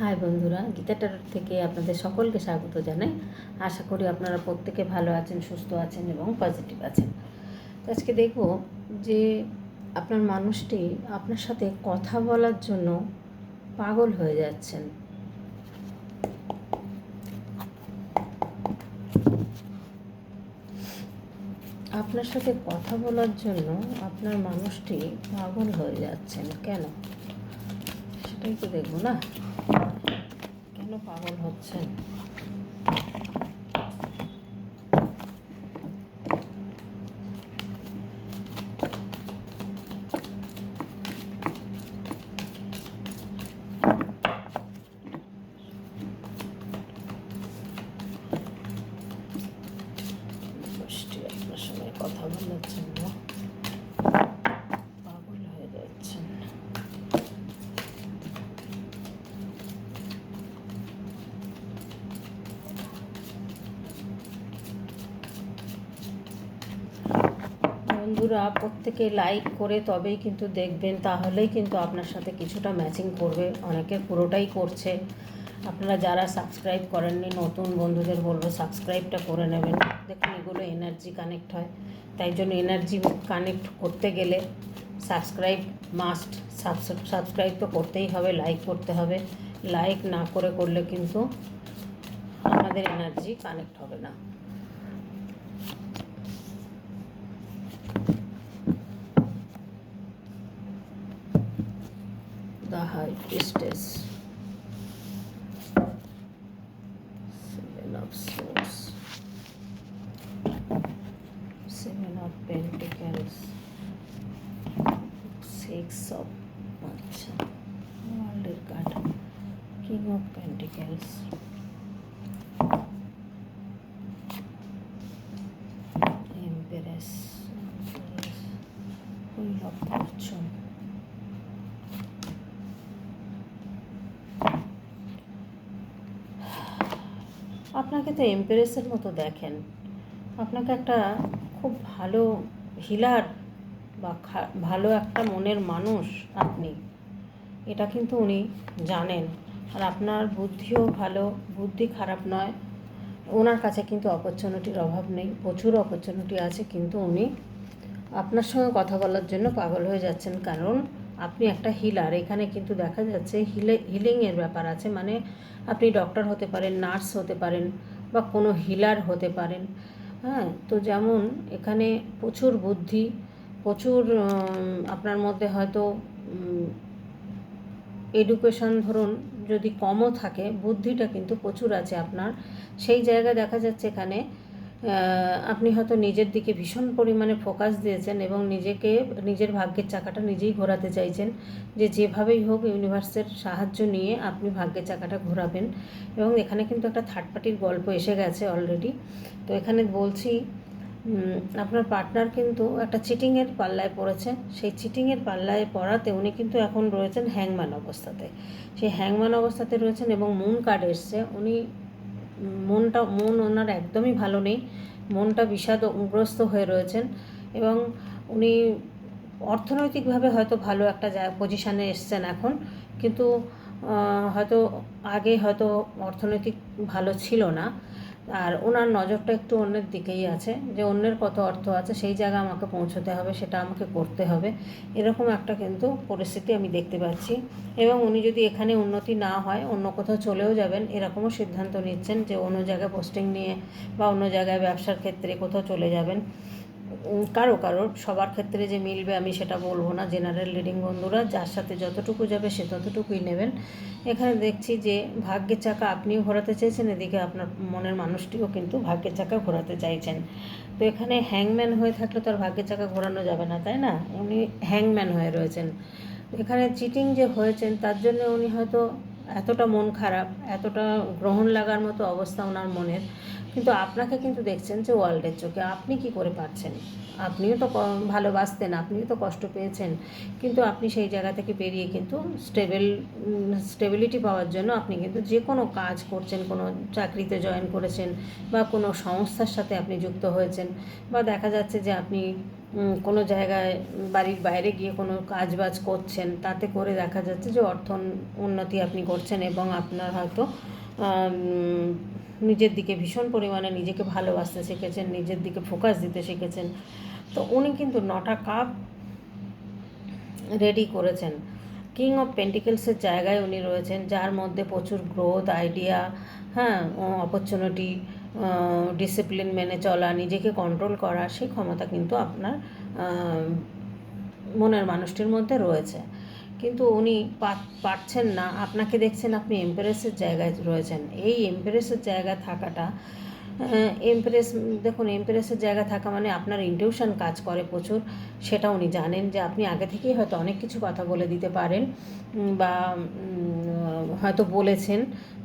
High বন্ধুরা, গীতা টাটার থেকে আপনাদের সকলকে স্বাগত জানাই। আশা করি আপনারা প্রত্যেকে ভালো আছেন, সুস্থ আছেন এবং পজিটিভ আছেন। তো আজকে দেখব যে আপনার মানুষটি আপনার সাথে কথা বলার জন্য পাগল হয়ে যাচ্ছেন। আপনার সাথে কথা বলার জন্য আপনার মানুষটি পাগল হয়ে যাচ্ছেন, কেন? সেটাই তো দেখব না। পাগল হচ্ছেন। বন্ধুরা, প্রত্যেকে লাইক করে তবেই কিন্তু দেখবেন, তাহলেই কিন্তু আপনার সাথে কিছুটা ম্যাচিং করবে। অনেকে পুরোটাই করছে। আপনারা যারা সাবস্ক্রাইব করেননি, নতুন বন্ধুদের বলব সাবস্ক্রাইবটা করে নেবেন। দেখুন, এগুলো এনার্জি কানেক্ট হয়। তাই জন্য এনার্জি কানেক্ট করতে গেলে সাবস্ক্রাইব মাস্ট সাবস্ক্রাইব তো করতেই হবে লাইক করতে হবে। লাইক না করে করলে কিন্তু আমাদের এনার্জি কানেক্ট হবে না। the high priestess seven of swords seven of pentacles six of আচ্ছা ওয়ার্ল্ডের কার্ড কিং অফ পেন্টিক্যালস আপনাকে তো এমপ্রেসের মতো দেখেন। আপনাকে একটা খুব ভালো হিলার বা ভালো একটা মনের মানুষ আপনি। এটা কিন্তু উনি জানেন। আর আপনার বুদ্ধিও ভালো, বুদ্ধি খারাপ নয়। ওনার কাছে কিন্তু অপরচুনিটির অভাব নেই। প্রচুর অপরচুনিটি আছে, কিন্তু উনি আপনার সঙ্গে কথা বলার জন্য পাগল হয়ে যাচ্ছেন। কারণ আপনি একটা হিলার। এখানে কিন্তু দেখা যাচ্ছে হিলে, হিলিংয়ের ব্যাপার আছে। মানে আপনি ডক্টর হতে পারেন নার্স হতে পারেন। বা কোনো হিলার হতে পারেন। হ্যাঁ তো যেমন এখানে প্রচুর বুদ্ধি, প্রচুর আপনার মধ্যে হয়তো এডুকেশন ধরুন যদি কমও থাকে, বুদ্ধিটা কিন্তু প্রচুর আছে আপনার। সেই জায়গায় দেখা যাচ্ছে এখানে আপনি হয়তো নিজের দিকে ভীষণ পরিমাণে ফোকাস দিয়েছেন এবং নিজেকে, নিজের ভাগ্যের চাকাটা নিজেই ঘোরাতে চাইছেন যে যেভাবেই হোক ইউনিভার্সের সাহায্য নিয়ে আপনি ভাগ্যের চাকাটা ঘোরাবেন। এবং এখানে কিন্তু একটা থার্ড পার্টির গল্প এসে গেছে অলরেডি তো এখানে বলছি আপনার পার্টনার কিন্তু একটা চিটিংয়ের পাল্লায় পড়েছে। সেই চিটিংয়ের পাল্লায় পড়াতে উনি কিন্তু এখন রয়েছেন হ্যাংম্যান অবস্থাতে। সেই হ্যাংম্যান অবস্থাতে রয়েছেন এবং মুন কার্ড এসছে। উনি মনটা, মন ওনার একদমই ভালো নেই। মনটা বিষাদগ্রস্ত হয়ে রয়েছেন এবং উনি অর্থনৈতিকভাবে হয়তো ভালো একটা পজিশানে এসছেন এখন। কিন্তু হয়তো আগে হয়তো অর্থনৈতিক ভালো ছিল না। আর ওনার নজরটা একটু অন্যের দিকেই আছে, যে অন্যের কত অর্থ আছে, সেই জায়গা আমাকে পৌঁছতে হবে, সেটা আমাকে করতে হবে। এরকম একটা কিন্তু পরিস্থিতি আমি দেখতে পাচ্ছি। এবং উনি যদি এখানে উন্নতি না হয়, অন্য কোথাও চলেও যাবেন, এরকমও সিদ্ধান্ত নিচ্ছেন যে অন্য জায়গায় পোস্টিং নিয়ে বা অন্য জায়গায় ব্যবসার ক্ষেত্রে কোথাও চলে যাবেন। কারও কারও সবার ক্ষেত্রে যে মিলবে আমি সেটা বলব না। জেনারেল লিডিং বন্ধুরা, যার সাথে যতটুকু যাবে সে ততটুকুই নেবেন। এখানে দেখছি যে ভাগ্যের চাকা আপনিও ঘোরাতে চাইছেন, এদিকে আপনার মনের মানুষটিও কিন্তু ভাগ্যের চাকা ঘোরাতে চাইছেন। তো এখানে হ্যাংম্যান হয়ে থাকলে তো আর ভাগ্যের চাকা ঘোরানো যাবে না, তাই না? উনি হ্যাংম্যান হয়ে রয়েছেন। এখানে চিটিং যে হয়েছেন, তার জন্য উনি হয়তো এতটা মন খারাপ, এতটা গ্রহণ লাগার মতো অবস্থা ওনার মনের। কিন্তু আপনাকে কিন্তু দেখছেন যে ওয়ার্ল্ডের চোখে আপনি কি করে পারছেন? আপনিও তো ভালোবাসতেন, আপনিও তো কষ্ট পেয়েছেন। কিন্তু আপনি সেই জায়গা থেকে বেরিয়ে কিন্তু স্টেবেল স্টেবিলিটি পাওয়ার জন্য আপনি কিন্তু যে কোনো কাজ করছেন, কোনো চাকরিতে জয়েন করেছেন বা কোনো সংস্থার সাথে আপনি যুক্ত হয়েছেন বা দেখা যাচ্ছে যে আপনি কোনো জায়গায়, বাড়ির বাইরে গিয়ে কোনো কাজ বাজ করছেন, তাতে করে দেখা যাচ্ছে যে অর্থ উন্নতি আপনি করছেন এবং আপনার হয়তো নিজের দিকে ভীষণ পরিমাণে নিজেকে ভালোবাসতে শিখেছেন, নিজের দিকে ফোকাস দিতে শিখেছেন। তো উনি কিন্তু নটা কাপ রেডি করেছেন। কিং অফ পেন্টিকেলসের জায়গায় উনি রয়েছেন, যার মধ্যে প্রচুর গ্রোথ আইডিয়া হ্যাঁ অপরচুনিটি ডিসিপ্লিন মেনে চলা, নিজেকে কন্ট্রোল করা সেই ক্ষমতা কিন্তু আপনার মনের মানুষটির মধ্যে রয়েছে। কিন্তু উনি পারছেন না। আপনাকে দেখছেন আপনি এম্প্রেসের জায়গায় রয়েছেন। এই এম্প্রেসের জায়গায় থাকাটা এমপ্রেস দেখুন এমপ্রেসের জায়গা থাকা মানে আপনার ইনটিউশন কাজ করে প্রচুর। সেটা উনি জানেন যে আপনি আগে থেকেই হয়তো অনেক কিছু কথা বলে দিতে পারেন বা হয়তো বলেছেন।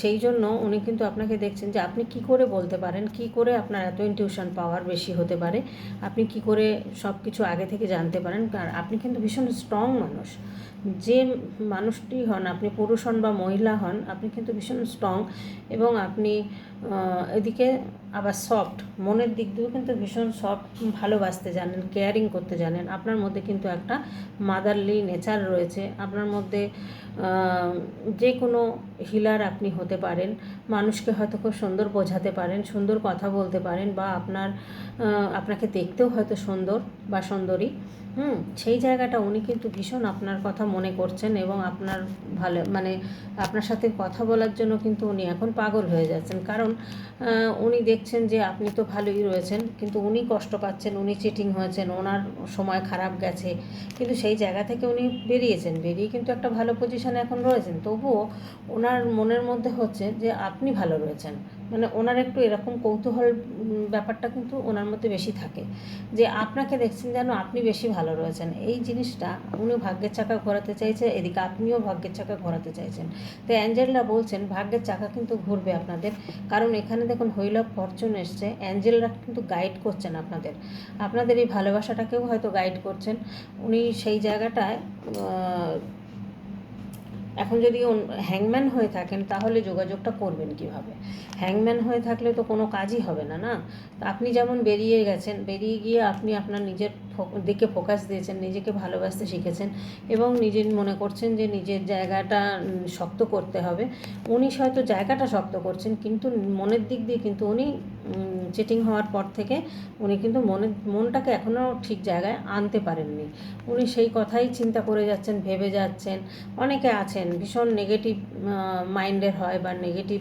সেই জন্য উনি কিন্তু আপনাকে দেখছেন যে আপনি কি করে বলতে পারেন, কি করে আপনার এত ইনটিউশন পাওয়ার বেশি হতে পারে, আপনি কি করে সব কিছু আগে থেকে জানতে পারেন। আর আপনি কিন্তু ভীষণ স্ট্রং মানুষ। যে মানুষটি হন, আপনি পুরুষ হন বা মহিলা হন, আপনি কিন্তু ভীষণ স্ট্রং এবং আপনি এদিকে আবার সফট মনের দিক দিয়েও কিন্তু ভীষণ সফট ভালোবাসতে জানেন কেয়ারিং করতে জানেন। আপনার মধ্যে কিন্তু একটা মাদারলি নেচার রয়েছে। আপনার মধ্যে যে কোনো হিলার আপনি হতে পারেন, মানুষকে হয়তো খুব সুন্দর বোঝাতে পারেন, সুন্দর কথা বলতে পারেন বা আপনার আপনাকে দেখতেও হয়তো সুন্দর বা সুন্দরী। হুম, সেই জায়গাটা উনি কিন্তু ভীষণ আপনার কথা মনে করছেন এবং আপনার ভালো মানে আপনার সাথে কথা বলার জন্য কিন্তু উনি এখন পাগল হয়ে যাচ্ছেন। কারণ উনি দেখছেন যে আপনি তো ভালোই রয়েছেন, কিন্তু উনি কষ্ট পাচ্ছেন, উনি চিটিং হয়েছেন, ওনার সময় খারাপ গেছে। কিন্তু সেই জায়গা থেকে উনি বেরিয়েছেন, বেরিয়ে কিন্তু একটা ভালো পজিশনে এখন রয়েছেন। তবুও ওনার মনের মধ্যে হচ্ছে যে আপনি ভালো রয়েছেন। মানে ওনার একটু এরকম কৌতূহল ব্যাপারটা কিন্তু ওনার মধ্যে বেশি থাকে। যে আপনাকে দেখছেন যেন আপনি বেশি ভালো রয়েছেন। এই জিনিসটা উনি ভাগ্যের চাকা ঘোরাতে চাইছে, এদিকে আপনিও ভাগ্যের চাকা ঘোরাতে চাইছেন। তো অ্যাঞ্জেলরা বলছেন, ভাগ্যের চাকা কিন্তু ঘুরবে আপনাদের। কারণ এখানে দেখুন হুইল ফরচুন এসছে। অ্যাঞ্জেলরা কিন্তু গাইড করছেন আপনাদের। আপনাদের এই ভালোবাসাটাকেও হয়তো গাইড করছেন। উনি সেই জায়গাটায় এখন যদি হ্যাংম্যান হয়ে থাকেন, তাহলে যোগাযোগটা করবেন কীভাবে? হ্যাংম্যান হয়ে থাকলে তো কোনো কাজই হবে না না? আপনি যেমন বেরিয়ে গেছেন, বেরিয়ে গিয়ে আপনি আপনার নিজের দিকে ফোকাস দিয়েছেন, নিজেকে ভালোবাসতে শিখেছেন এবং নিজের মনে করছেন যে নিজের জায়গাটা শক্ত করতে হবে। উনি হয়তো জায়গাটা শক্ত করছেন, কিন্তু মনের দিক দিয়ে কিন্তু উনি চিটিং হওয়ার পর থেকে উনি কিন্তু মনে, মনটাকে এখনও ঠিক জায়গায় আনতে পারেননি। উনি সেই কথাই চিন্তা করে যাচ্ছেন, ভেবে যাচ্ছেন। অনেকে আছেন, ভীষণ নেগেটিভ মাইন্ডের হয় বা নেগেটিভ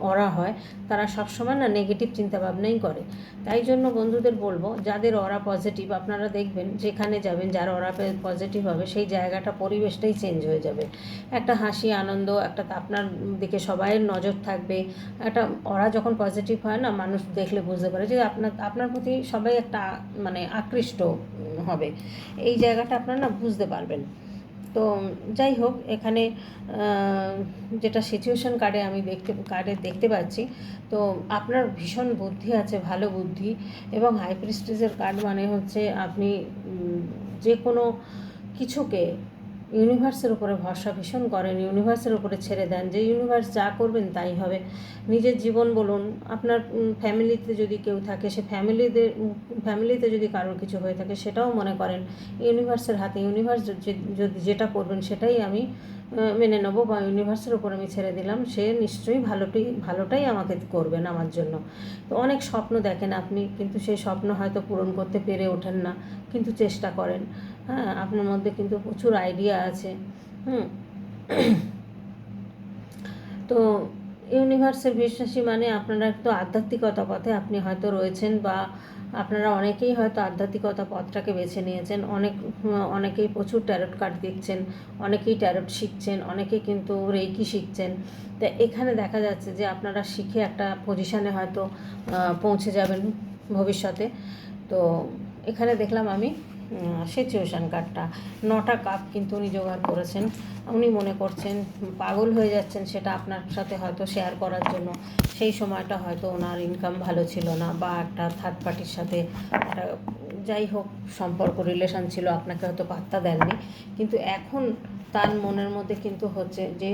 অরা হয়, তারা সবসময় না নেগেটিভ চিন্তাভাবনাই করে। তাই জন্য বন্ধুদের বলব, যাদের অরা পজিটিভ আপনারা দেখবেন যেখানে যাবেন, যার অরা পজিটিভ হবে, সেই জায়গাটা, পরিবেশটাই চেঞ্জ হয়ে যাবে। একটা হাসি, আনন্দ, একটা আপনার দিকে সবাইয়ের নজর থাকবে। একটা অরা যখন পজিটিভ হয় না, মানুষ দেখলে বুঝতে পারে যে আপনার আপনার প্রতি সবাই একটা মানে আকৃষ্ট হবে। এই জায়গাটা আপনারা না বুঝতে পারবেন। তো যাই হোক, এখানে যেটা সিচুয়েশন কার্ডে আমি দেখতে কার্ডে দেখতে পাচ্ছি, তো আপনার ভীষণ বুদ্ধি আছে, ভালো বুদ্ধি এবং হাই প্রেস্টিজের কার্ড মানে হচ্ছে আপনি যে কোনো কিছুকে ইউনিভার্সের উপরে ভরসা ভীষণ করেন, ইউনিভার্সের উপরে ছেড়ে দেন, যে ইউনিভার্স যা করবেন তাই হবে। নিজের জীবন বলুন, আপনার ফ্যামিলিতে যদি কেউ থাকে, সে ফ্যামিলিদের ফ্যামিলিতে যদি কারোর কিছু হয়ে থাকে, সেটাও মনে করেন। ইউনিভার্সের হাতে ইউনিভার্স যদি যেটা করবেন, সেটাই আমি মেনে নেব বা ইউনিভার্সের উপর আমি ছেড়ে দিলাম, সে নিশ্চয়ই ভালোটি, ভালোটাই আমাকে করবেন আমার জন্য। তো অনেক স্বপ্ন দেখেন আপনি, কিন্তু সেই স্বপ্ন হয়তো পূরণ করতে পেরে ওঠেন না, কিন্তু চেষ্টা করেন। হ্যাঁ আপনার মধ্যে কিন্তু প্রচুর আইডিয়া আছে। হুম। তো ইউনিভার্সের বিশ্বাসী মানে আপনারা একটু আধ্যাত্মিকতা পথে আপনি হয়তো রয়েছেন বা আপনারা অনেকেই হয়তো আধ্যাত্মিকতা পথটাকে বেছে নিয়েছেন, অনেক, অনেকেই প্রচুর ট্যারট কার্ড দেখছেন, অনেকেই ট্যারট শিখছেন, অনেকেই কিন্তু রেকি শিখছেন। তা এখানে দেখা যাচ্ছে যে আপনারা শিখে একটা পজিশানে হয়তো পৌঁছে যাবেন ভবিষ্যতে। তো এখানে দেখলাম আমি সিচুয়েশান কার্ডটা নটা কাপ কিন্তু উনি জোগাড় করেছেন। উনি মনে করছেন, পাগল হয়ে যাচ্ছেন সেটা আপনার সাথে হয়তো শেয়ার করার জন্য। সেই সময়টা হয়তো ওনার ইনকাম ভালো ছিল না বা একটা থার্ড পার্টির সাথে একটা যাই হোক সম্পর্ক রিলেশন ছিল, আপনাকে হয়তো পাত্তা দেননি। কিন্তু এখন তার মনের মধ্যে কিন্তু হচ্ছে যে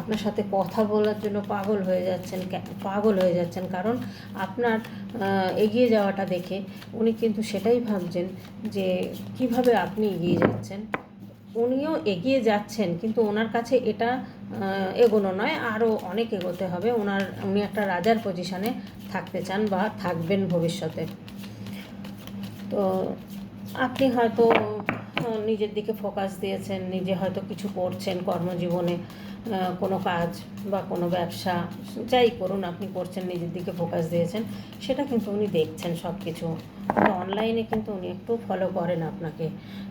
আপনার সাথে কথা বলার জন্য পাগল হয়ে যাচ্ছেন পাগল হয়ে যাচ্ছেন। কারণ আপনার এগিয়ে যাওয়াটা দেখে উনি কিন্তু সেটাই ভাবছেন যে কীভাবে আপনি এগিয়ে যাচ্ছেন। উনিও এগিয়ে যাচ্ছেন, কিন্তু ওনার কাছে এটা এগোনো নয় আরও অনেক এগোতে হবে। ওনার, উনি একটা রাজার পজিশনে থাকতে চান বা থাকবেন ভবিষ্যতে। তো আপনি হয়তো নিজের দিকে ফোকাস দিয়েছেন, নিজে হয়তো কিছু করছেন কর্মজীবনে কোনো কাজ বা কোনো ব্যবসা, যাই করুন আপনি করছেন, নিজের দিকে ফোকাস দিয়েছেন, সেটা কিন্তু উনি দেখছেন সব কিছু অনলাইনে কিন্তু উনি একটু ফলো করেন আপনাকে।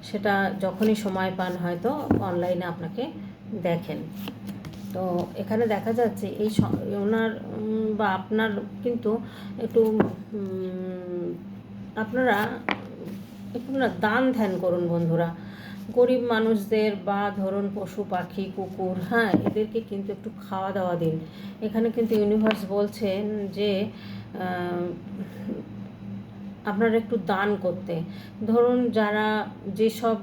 সেটা যখনই সময় পান হয়তো অনলাইনে আপনাকে দেখেন। তো এখানে দেখা যাচ্ছে এই ওনার বা আপনার কিন্তু একটু আপনারা একটু না দান ধ্যান করুন বন্ধুরা। গরিব মানুষদের বা ধরুন পশু পাখি, কুকুর হ্যাঁ এদেরকে কিন্তু একটু খাওয়া দাওয়া দিন। এখানে কিন্তু ইউনিভার্স বলছেন যে আপনারা একটু দান করতে। ধরুন যারা যেসব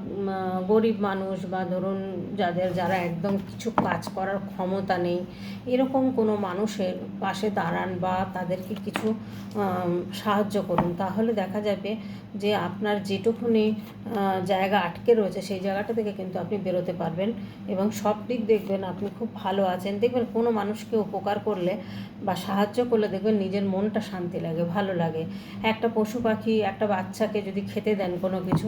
গরিব মানুষ বা ধরুন যাদের, যারা একদম কিছু কাজ করার ক্ষমতা নেই, এরকম কোনো মানুষের পাশে দাঁড়ান বা তাদেরকে কিছু সাহায্য করুন। তাহলে দেখা যাবে যে আপনার যেটুকুনি জায়গা আটকে রয়েছে, সেই জায়গাটা থেকে কিন্তু আপনি বেরোতে পারবেন এবং সব দিক দেখবেন আপনি খুব ভালো আছেন। দেখবেন কোনো মানুষকে উপকার করলে বা সাহায্য করলে দেখবেন নিজের মনটা শান্তি লাগে, ভালো লাগে। একটা পশু পাখি একটা বাচ্চাকে যদি খেতে দেন কোনো কিছু,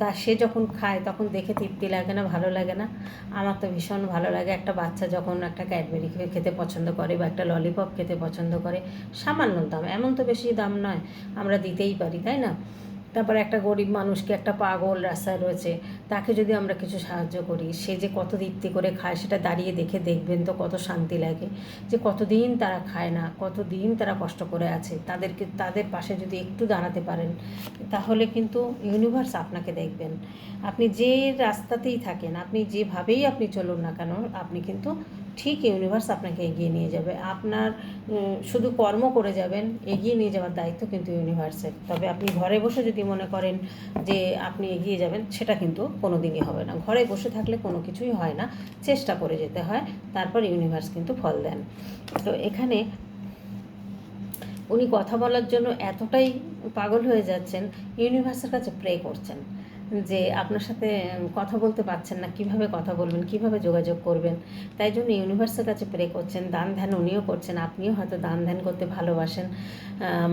তা সে যখন খায় তখন দেখে তৃপ্তি লাগে না, ভালো লাগে না। আমার তো ভীষণ ভালো লাগে একটা বাচ্চা যখন একটা ক্যাডবেরি খেতে পছন্দ করে বা একটা ললিপপ খেতে পছন্দ করে, সামান্য দাম, এমন তো বেশি দাম নয়, আমরা দিতেই পারি, তাই না? তারপরে একটা গরিব মানুষকে একটা পাগল রাস্তায় রয়েছে, তাকে যদি আমরা কিছু সাহায্য করি, সে যে কত তৃপ্তি করে খায় সেটা দাঁড়িয়ে দেখে দেখবেন তো কত শান্তি লাগে। যে কতদিন তারা খায় না, কতদিন তারা কষ্ট করে আছে, তাদেরকে, তাদের পাশে যদি একটু দাঁড়াতে পারেন, তাহলে কিন্তু ইউনিভার্স আপনাকে দেখবেন। আপনি যে রাস্তাতেই থাকেন, আপনি যেভাবেই আপনি চলুন না কেন, আপনি কিন্তু ঠিক ইউনিভার্স আপনাকে এগিয়ে নিয়ে যাবে। আপনার শুধু কর্ম করে যাবেন, এগিয়ে নিয়ে যাওয়ার দায়িত্ব কিন্তু ইউনিভার্সের তবে আপনি ঘরে বসে যদি মনে করেন যে আপনি এগিয়ে যাবেন, সেটা কিন্তু কোনো দিনই হবে না। ঘরে বসে থাকলে কোনো কিছুই হয় না, চেষ্টা করে যেতে হয়, তারপর ইউনিভার্স কিন্তু ফল দেন। তো এখানে উনি কথা বলার জন্য এতটাই পাগল হয়ে যাচ্ছেন ইউনিভার্সের কাছে প্রে করছেন। যে আপনার সাথে কথা বলতে পারছেন না, কীভাবে কথা বলবেন, কীভাবে যোগাযোগ করবেন, তাই জন্য ইউনিভার্সের কাছে প্রে করছেন, দান ধ্যান উনিও করছেন, আপনিও হয়তো দান ধ্যান করতে ভালোবাসেন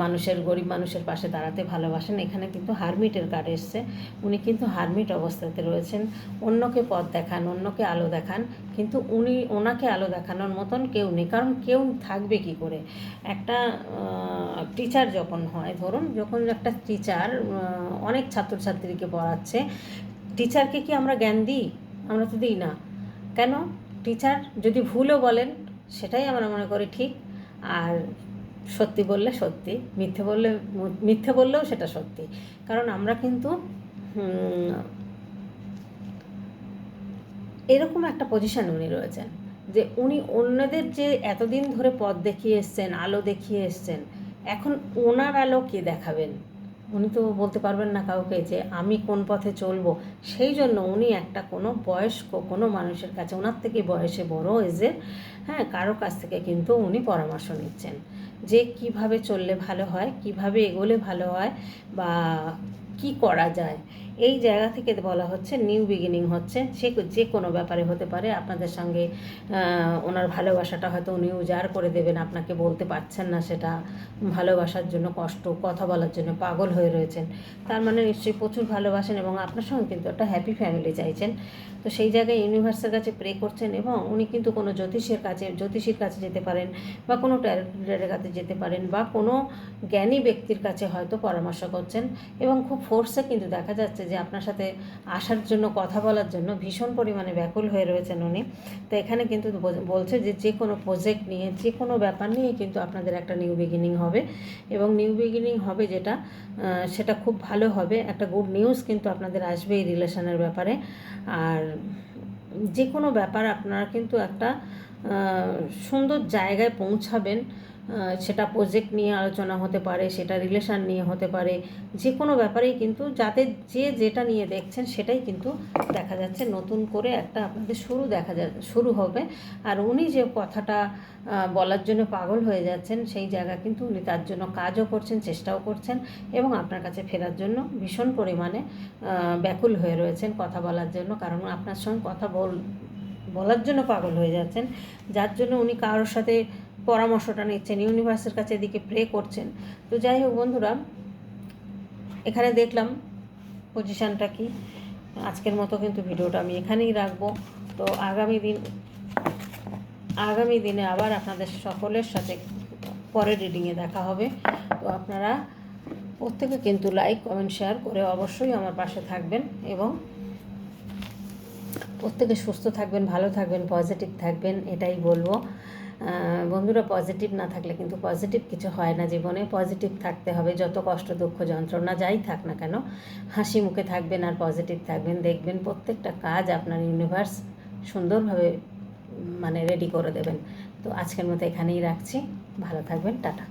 মানুষের, গরিব মানুষের পাশে দাঁড়াতে ভালোবাসেন, এখানে কিন্তু হারমিটের কার্ড এসছে, উনি কিন্তু হারমিট অবস্থাতে রয়েছেন, অন্যকে পথ দেখান, অন্যকে আলো দেখান, কিন্তু উনি, ওনাকে আলো দেখানোর মতন কেউ নেই, কারণ কেউ থাকবে কি করে? একটা টিচার যখন হয়, ধরুন যখন একটা টিচার অনেক ছাত্রছাত্রীকে পড়াচ্ছে টিচারকে কি আমরা জ্ঞান দিই? আমরা তো দিই না। কেন? টিচার যদি ভুলও বলেন, সেটাই আমরা মনে করি ঠিক। আর সত্যি বললে সত্যি, মিথ্যে বললে মিথ্যে বললেও সেটা সত্যি। কারণ আমরা কিন্তু এরকম একটা পজিশানে উনি রয়েছেন, যে উনি অন্যদের যে এতদিন ধরে পথ দেখিয়ে এসছেন, আলো দেখিয়ে এসছেন, এখন ওনার আলো কে দেখাবেন? উনি তো বলতে পারবেন না কাউকে যে আমি কোন পথে চলবো। সেই জন্য উনি একটা কোনো বয়স্ক কোনো মানুষের কাছে ওনার থেকে বয়সে বড় এজের হ্যাঁ কারও কাছ থেকে কিন্তু উনি পরামর্শ নিচ্ছেন যে কীভাবে চললে ভালো হয়, কীভাবে এগোলে ভালো হয় বা কি করা যায়। এই জায়গা থেকে বলা হচ্ছে নিউ বিগিনিং হচ্ছে। সে যে কোনো ব্যাপারে হতে পারে। আপনাদের সঙ্গে ওনার ভালোবাসাটা হয়তো উনি উজাড় করে দেবেন। আপনাকে বলতে পারছেন না সেটা। ভালোবাসার জন্য কষ্ট, কথা বলার জন্য পাগল হয়ে রয়েছেন। তার মানে নিশ্চয়ই প্রচুর ভালোবাসেন এবং আপনার সঙ্গে কিন্তু একটা হ্যাপি ফ্যামিলি চাইছেন। তো সেই জায়গায় ইউনিভার্সের কাছে প্রে করছেন এবং উনি কিন্তু কোনো জ্যোতিষের কাছে, জ্যোতিষীর কাছে যেতে পারেন বা কোনো ট্যারের কাছে যেতে পারেন বা কোনো জ্ঞানী ব্যক্তির কাছে হয়তো পরামর্শ করছেন এবং খুব ফোর্সে কিন্তু দেখা যাচ্ছে যে আপনার সাথে আসার জন্য, কথা বলার জন্য ভীষণ পরিমাণে ব্যাকুল হয়ে রয়েছেন উনি। তো এখানে কিন্তু বলছে যে যে কোনো প্রজেক্ট নিয়ে, যে কোনো ব্যাপার নিয়ে কিন্তু আপনাদের একটা নিউ বিগিনিং হবে। এবং নিউ বিগিনিং হবে যেটা সেটা খুব ভালো হবে। একটা গুড নিউজ কিন্তু আপনাদের আসবে এই রিলেশনের ব্যাপারে। আর যে কোনো ব্যাপার আপনারা কিন্তু একটা সুন্দর জায়গায় পৌঁছাবেন। সেটা প্রজেক্ট নিয়ে আলোচনা হতে পারে, সেটা রিলেশন নিয়ে হতে পারে যে কোনো ব্যাপারেই কিন্তু যাতে যে যেটা নিয়ে দেখছেন সেটাই কিন্তু দেখা যাচ্ছে নতুন করে একটা আপনাদের শুরু দেখা যা, শুরু হবে। আর উনি যে কথাটা বলার জন্য পাগল হয়ে যাচ্ছেন, সেই জায়গা কিন্তু উনি তার জন্য কাজও করছেন, চেষ্টাও করছেন এবং আপনার কাছে ফেরার জন্য ভীষণ পরিমাণে ব্যাকুল হয়ে রয়েছেন কথা বলার জন্য। কারণ আপনার সঙ্গে কথা বল, বলার জন্য পাগল হয়ে যাচ্ছেন। যার জন্য উনি কারোর সাথে পরামর্শটা নিচ্ছেন ইউনিভার্সের কাছে এদিকে প্রে করছেন। তো যাই হোক বন্ধুরা, এখানে দেখলাম পজিশানটা কি। আজকের মতো কিন্তু ভিডিওটা আমি এখানেই রাখব। তো আগামী দিন, আগামী দিনে আবার আপনাদের সকলের সাথে পরের রিডিংয়ে দেখা হবে। তো আপনারা প্রত্যেকে কিন্তু লাইক কমেন্ট শেয়ার করে অবশ্যই আমার পাশে থাকবেন এবং প্রত্যেকে সুস্থ থাকবেন, ভালো থাকবেন পজিটিভ থাকবেন, এটাই বলব। বন্ধুরা পজিটিভ না থাকলে কিন্তু পজিটিভ কিছু হয় না জীবনে। পজিটিভ থাকতে হবে, যত কষ্ট, দুঃখ, যন্ত্রণা যাই থাক না কেন। হাসি মুখে থাকবেন আর পজিটিভ থাকবেন। দেখবেন প্রত্যেকটা কাজ আপনার ইউনিভার্স সুন্দরভাবে মানে রেডি করে দেবেন। তো আজকের মতো এখানেই রাখছি। ভালো থাকবেন, টাটা।